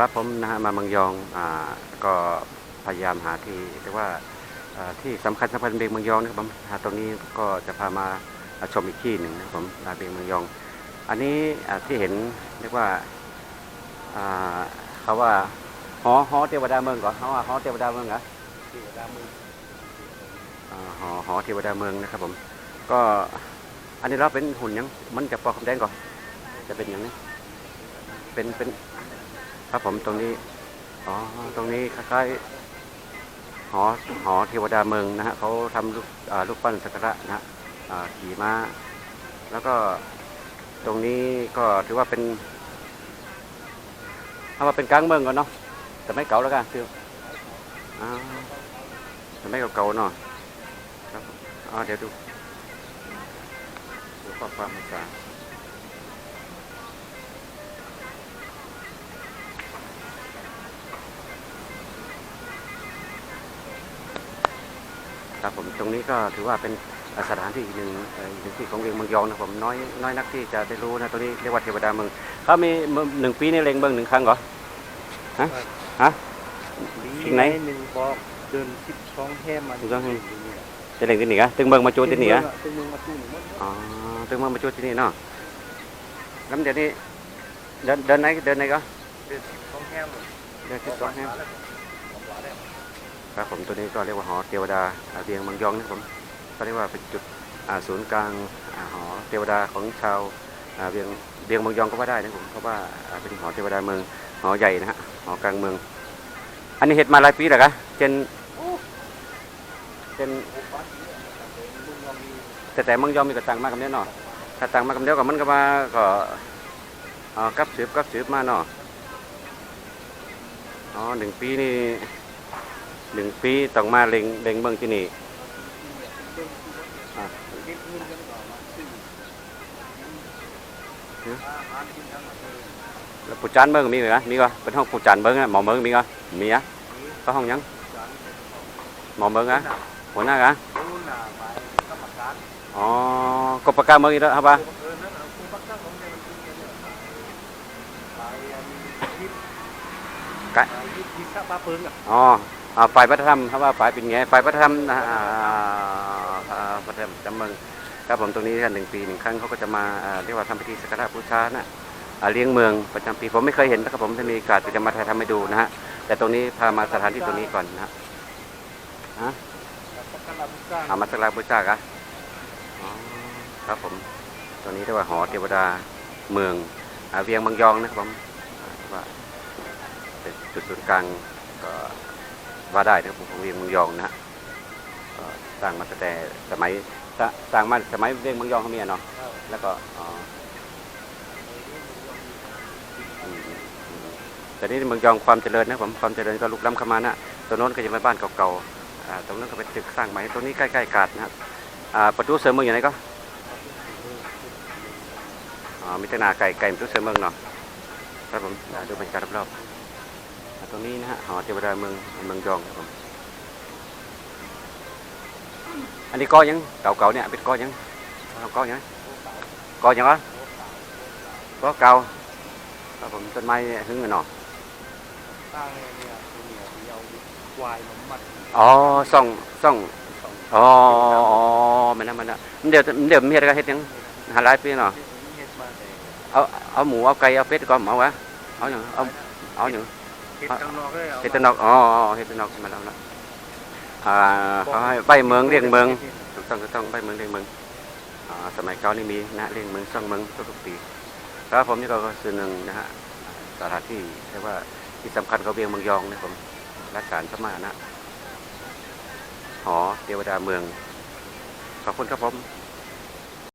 ครับผมนะฮะมาเมืองยองอ่าก็พยายามหาที่เรียกว่าที่สำคัญสำคัญเบียงเมืองยองนะครับผมหาตรงนี้ก็จะพามาชมอีกที่หนึ่งนะครับผมเบียงเมืองยอง อันนี้ที่เห็นเรียกว่าเขาว่าหอหอเทวดาเมืองก่อนเขาว่าหอเทวดาเมืองเหรอเทวดามืออ่าหอหอเทวดาเมืองนะครับผม ก็อันนี้เราเป็นหุ่นยังมันจะปอกคำแดงก่อนจะเป็นอย่างนี้เป็นเป็น ครับผมตรงนี้ อ๋อ ตรงนี้คล้ายๆหอ หอเทวดาเมืองนะฮะเขาทำลูกลูกปั้นสักระนะฮะขี่ม้า แล้วก็ตรงนี้ก็ถือว่าเป็นเอามาเป็นกลางเมืองก่อนเนาะแต่ไม่เก่าแล้วกันคืออแต่ไม่เก่าๆเนาะครับอ๋อเดี๋ยวดูดูข้อความภาษา ครับผมตรงนี้ก็ถือว่าเป็นสถานที่อีกหนึ่งเอ่ออีกหนึ่งที่ของเวียงเมืองยองนะครับผมน้อยน้อยนักที่จะได้รู้นะตรงนี้เรียกว่าเทวดาเมืองเขามีหนึ่งปีนี่เล็งเบิ้งหนึ่งครั้งเหรอฮะฮะที่ไหนหนึ่งบอกเดินสิบสองแห่มาสิบสองแห่จะเล็งที่นี่กะตึงเบิ้งมาโจที่นี่กะตึงเมืองมาตู้หนึ่งมันอ๋อตึงเบิ้งมาโจที่นี่เนาะแล้วเดี๋ยวนี้เดินเดินไหนเดินไหนก็เดินสิบสองแห่เลยเดินที่สองแห่ ครับผมตัวนี้ก็เรียกว่าหอเทวดาเวียงเมืองยองนะครับผมก็เรียกว่าเป็นจุดศูนย์กลางหอเทวดาของชาวเวียงเวียงเมืองยองก็ว่าได้นะครับผมเพราะว่าเป็นหอเทวดาเมืองหอใหญ่นะฮะหอกลางเมือง อันนี้เห็ดมาหลายปีแล้วกะเจนเจนแต่แต่เมืองยองมีกระตังมากกับเนี้ยเนาะถ้าตังมากกับเนี้ยก็มันก็มาก็กับสืบกับสืบมาเนาะอ๋อหนึ่งปีนี่ หนึ่งปีต้องมาเล็งเล็งเมืองที่นี่อะเก็บเงินกันก่อนมาซื้อหืออาหารกินทั้งหมดเลยแล้วปูจานเมืองมีไหมมีก็เป็นห้องปูจานเมืองอะหมอเมืองมีก็มีอะก็ห้องหยังจานหมอเมืองอะหน้าหัวหน้ากะรู้หน้าไปกรรมการอ๋อกบปากกาเมืองอีกแล้วครับป่ะเออนั่นเอาคุณปักตั้งของเนี่ยมันคือเนี่ยไปอันยิบไปยิบยิบข้าปลาเปิงอะอ๋ออ่า ฝ่ายวัฒนธรรมครับว่าฝ่ายเป็นไงฝ่ายวัฒนธรรมอ่าอ่าอ่าวัฒนธรรมจำเมืองครับผมตรงนี้กันหนึ่งปีหนึ่งครั้งเขาก็จะมาอ่าเรียกว่าทำพิธีสักการะบูชานะอ่าเลี้ยงเมืองประจำปีผมไม่เคยเห็นนะครับผมถ้ามีโอกาสจะมาถ่ายทำให้ดูนะฮะแต่ตรงนี้พามาสถานที่ตรงนี้ก่อนนะฮะสักการะบูชาเอามาสักการะบูชากะอ๋อครับผมตรงนี้เรียกว่าหอเทวดาเมืองอาเวียงบางยองนะครับผมอ่าว่าเป็นจุดศูนย์กลางก็ ว่าได้นะครับผมของเวียงบางยองนะฮะก็สร้างมาตั้งแต่สมัยสร้างสร้างมาสมัยเวียงบางยองเขามีอะเนาะแล้วก็อ๋ออืมอืมอืมแต่นี่เมืองยองความเจริญนะครับผมความเจริญก็ลุกล้ำเข้ามานะตัวโน้นก็จะเป็นบ้านเก่าๆอ่าตรงนั้นก็เป็นตึกสร้างใหม่ตรงนี้ใกล้ๆกาดนะครับอ่าประตูเสริมเมืองอยู่ไหนก็อ๋อมิตรนาไก่ไก่มิตรเสริมเมืองเนาะครับผมอ่าดูบรรยากาศรอบๆอ่า ตรงนี้นะฮะหอเทวดาเมืองเมืองยองครับผมอันนี้ก้อยังเก่าๆเนี่ยเป็นก้อยังเอาก้อยังก้อยังวะก้อเก่าครับผมต้นไม้หึงกันเนาะตั้งเนี่ยตัวเนี่ยที่เอาควายมามัดอ๋อส่องส่องสองอ๋ออ๋อมันนะมันนะมันเดี๋ยวมันเดี๋ยวมันเฮ็ดอะไรเฮ็ดหยังหาหลายปีเนาะเฮ็ดมาแต่เอาเอาหมูเอาไก่เอาเป็ดก็เอาวะเอาอย่างเอาเอาอย่าง เฮ็ดข้างนอกเลยเอาเฮ็ดแตนอกอ๋ออ๋อเฮ็ดแตนอกมาแล้วนะอ่าเขาให้ใบเมืองเรียงเมืองถูกต้องถูกต้องใบเมืองเรียงเมืองอ่าสมัยเก่านี่มีนะเรียงเมืองสร้างเมืองทุกๆปีครับผมนี่ก็คือหนึ่งนะฮะสถานที่เรียกว่าที่สำคัญของเวียงเมืองยองนะผมรัชกาลพม่านะหอเทวดาเมืองขอบคุณครับผม